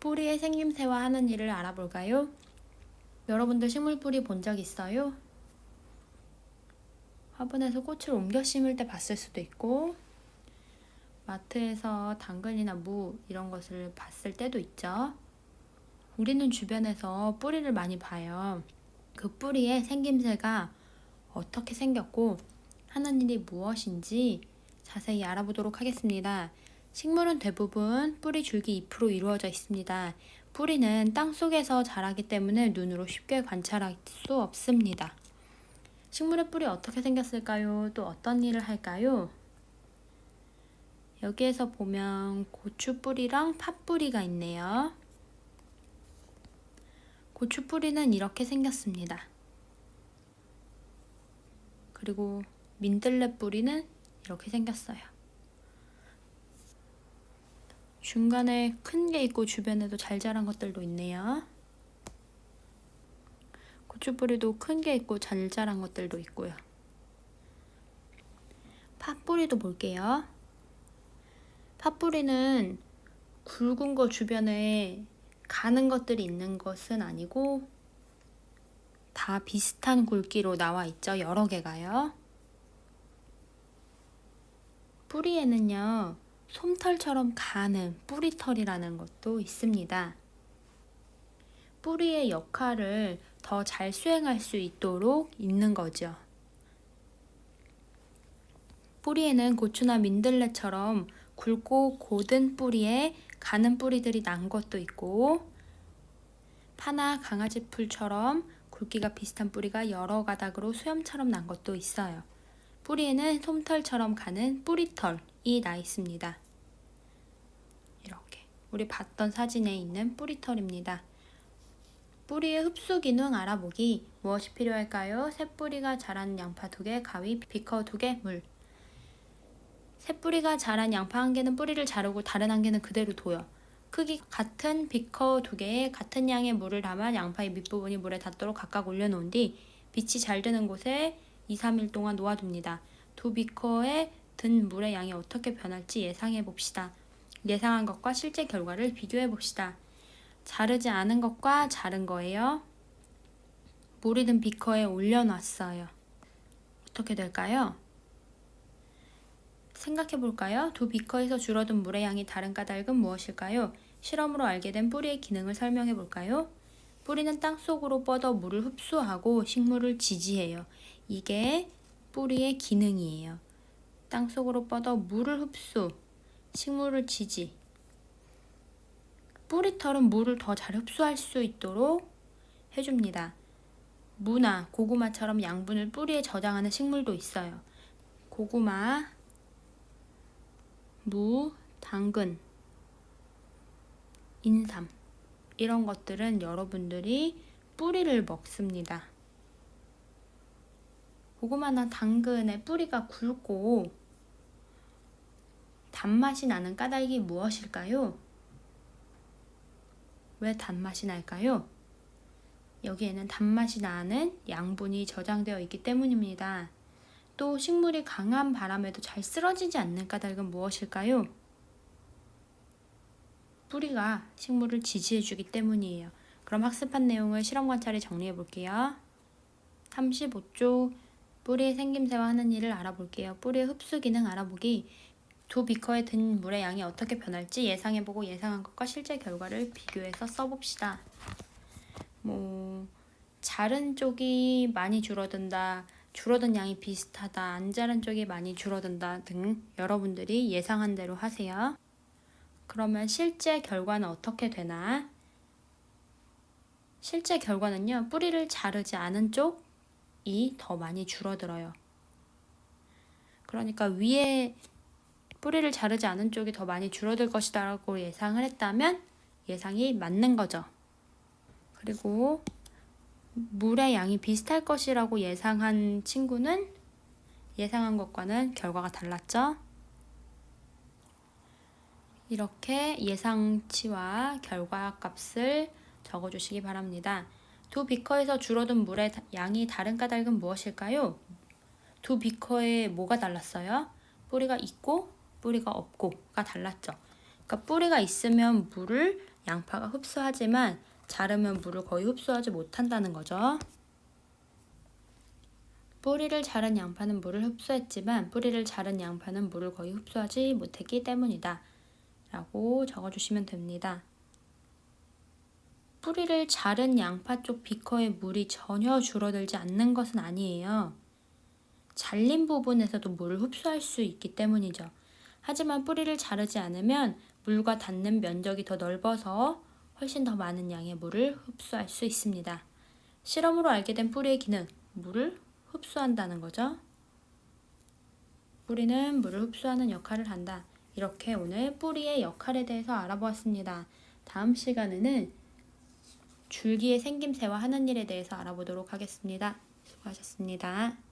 뿌리의 생김새와 하는 일을 알아볼까요? 여러분들 식물 뿌리 본 적 있어요? 화분에서 꽃을 옮겨 심을 때 봤을 수도 있고 마트에서 당근이나 무 이런 것을 봤을 때도 있죠. 우리는 주변에서 뿌리를 많이 봐요. 그 뿌리의 생김새가 어떻게 생겼고 하는 일이 무엇인지 자세히 알아보도록 하겠습니다. 식물은 대부분 뿌리 줄기 잎으로 이루어져 있습니다. 뿌리는 땅 속에서 자라기 때문에 눈으로 쉽게 관찰할 수 없습니다. 식물의 뿌리 어떻게 생겼을까요? 또 어떤 일을 할까요? 여기에서 보면 고추 뿌리랑 팥 뿌리가 있네요. 고추 뿌리는 이렇게 생겼습니다. 그리고 민들레 뿌리는 이렇게 생겼어요. 중간에 큰 게 있고 주변에도 잘 자란 것들도 있네요. 고추 뿌리도 큰 게 있고 잘 자란 것들도 있고요. 팥 뿌리도 볼게요. 팥 뿌리는 굵은 거 주변에 가는 것들이 있는 것은 아니고 다 비슷한 굵기로 나와 있죠. 여러 개가요. 뿌리에는요, 솜털처럼 가는 뿌리털이라는 것도 있습니다. 뿌리의 역할을 더 잘 수행할 수 있도록 있는 거죠. 뿌리에는 고추나 민들레처럼 굵고 고든 뿌리에 가는 뿌리들이 난 것도 있고 파나 강아지 풀처럼 굵기가 비슷한 뿌리가 여러 가닥으로 수염처럼 난 것도 있어요. 뿌리에는 솜털처럼 가는 뿌리털 이 나 있습니다. 이렇게 우리 봤던 사진에 있는 뿌리털입니다. 뿌리의 흡수 기능 알아보기 무엇이 필요할까요? 새뿌리가 자란 양파 두 개, 가위, 비커 두 개, 물. 새뿌리가 자란 양파 한 개는 뿌리를 자르고 다른 한 개는 그대로 둬요. 크기 같은 비커 두 개에 같은 양의 물을 담아 양파의 밑부분이 물에 닿도록 각각 올려놓은 뒤 빛이 잘 드는 곳에 2, 3일 동안 놓아둡니다. 두 비커에 든 물의 양이 어떻게 변할지 예상해 봅시다. 예상한 것과 실제 결과를 비교해 봅시다. 자르지 않은 것과 자른 거예요. 물이 든 비커에 올려놨어요. 어떻게 될까요? 생각해 볼까요? 두 비커에서 줄어든 물의 양이 다른 까닭은 무엇일까요? 실험으로 알게 된 뿌리의 기능을 설명해 볼까요? 뿌리는 땅 속으로 뻗어 물을 흡수하고 식물을 지지해요. 이게 뿌리의 기능이에요. 땅 속으로 뻗어 물을 흡수, 식물을 지지. 뿌리털은 물을 더 잘 흡수할 수 있도록 해줍니다. 무나 고구마처럼 양분을 뿌리에 저장하는 식물도 있어요. 고구마, 무, 당근, 인삼 이런 것들은 여러분들이 뿌리를 먹습니다. 고구마나 당근의 뿌리가 굵고 단맛이 나는 까닭이 무엇일까요? 왜 단맛이 날까요? 여기에는 단맛이 나는 양분이 저장되어 있기 때문입니다. 또 식물이 강한 바람에도 잘 쓰러지지 않는 까닭은 무엇일까요? 뿌리가 식물을 지지해주기 때문이에요. 그럼 학습한 내용을 실험 관찰에 정리해 볼게요. 35조 뿌리의 생김새와 하는 일을 알아볼게요. 뿌리의 흡수 기능 알아보기. 두 비커에 든 물의 양이 어떻게 변할지 예상해보고 예상한 것과 실제 결과를 비교해서 써봅시다. 뭐 자른 쪽이 많이 줄어든다, 줄어든 양이 비슷하다, 안 자른 쪽이 많이 줄어든다 등 여러분들이 예상한 대로 하세요. 그러면 실제 결과는 어떻게 되나? 실제 결과는요, 뿌리를 자르지 않은 쪽 이 더 많이 줄어들어요. 그러니까 위에 뿌리를 자르지 않은 쪽이 더 많이 줄어들 것이다라고 예상을 했다면 예상이 맞는 거죠. 그리고 물의 양이 비슷할 것이라고 예상한 친구는 예상한 것과는 결과가 달랐죠. 이렇게 예상치와 결과 값을 적어주시기 바랍니다. 두 비커에서 줄어든 물의 양이 다른 까닭은 무엇일까요? 두 비커에 뭐가 달랐어요? 뿌리가 있고 뿌리가 없고가 달랐죠. 그러니까 뿌리가 있으면 물을 양파가 흡수하지만 자르면 물을 거의 흡수하지 못한다는 거죠. 뿌리를 자른 양파는 물을 흡수했지만 뿌리를 자른 양파는 물을 거의 흡수하지 못했기 때문이다. 라고 적어주시면 됩니다. 뿌리를 자른 양파 쪽 비커의 물이 전혀 줄어들지 않는 것은 아니에요. 잘린 부분에서도 물을 흡수할 수 있기 때문이죠. 하지만 뿌리를 자르지 않으면 물과 닿는 면적이 더 넓어서 훨씬 더 많은 양의 물을 흡수할 수 있습니다. 실험으로 알게 된 뿌리의 기능, 물을 흡수한다는 거죠. 뿌리는 물을 흡수하는 역할을 한다. 이렇게 오늘 뿌리의 역할에 대해서 알아보았습니다. 다음 시간에는 줄기의 생김새와 하는 일에 대해서 알아보도록 하겠습니다. 수고하셨습니다.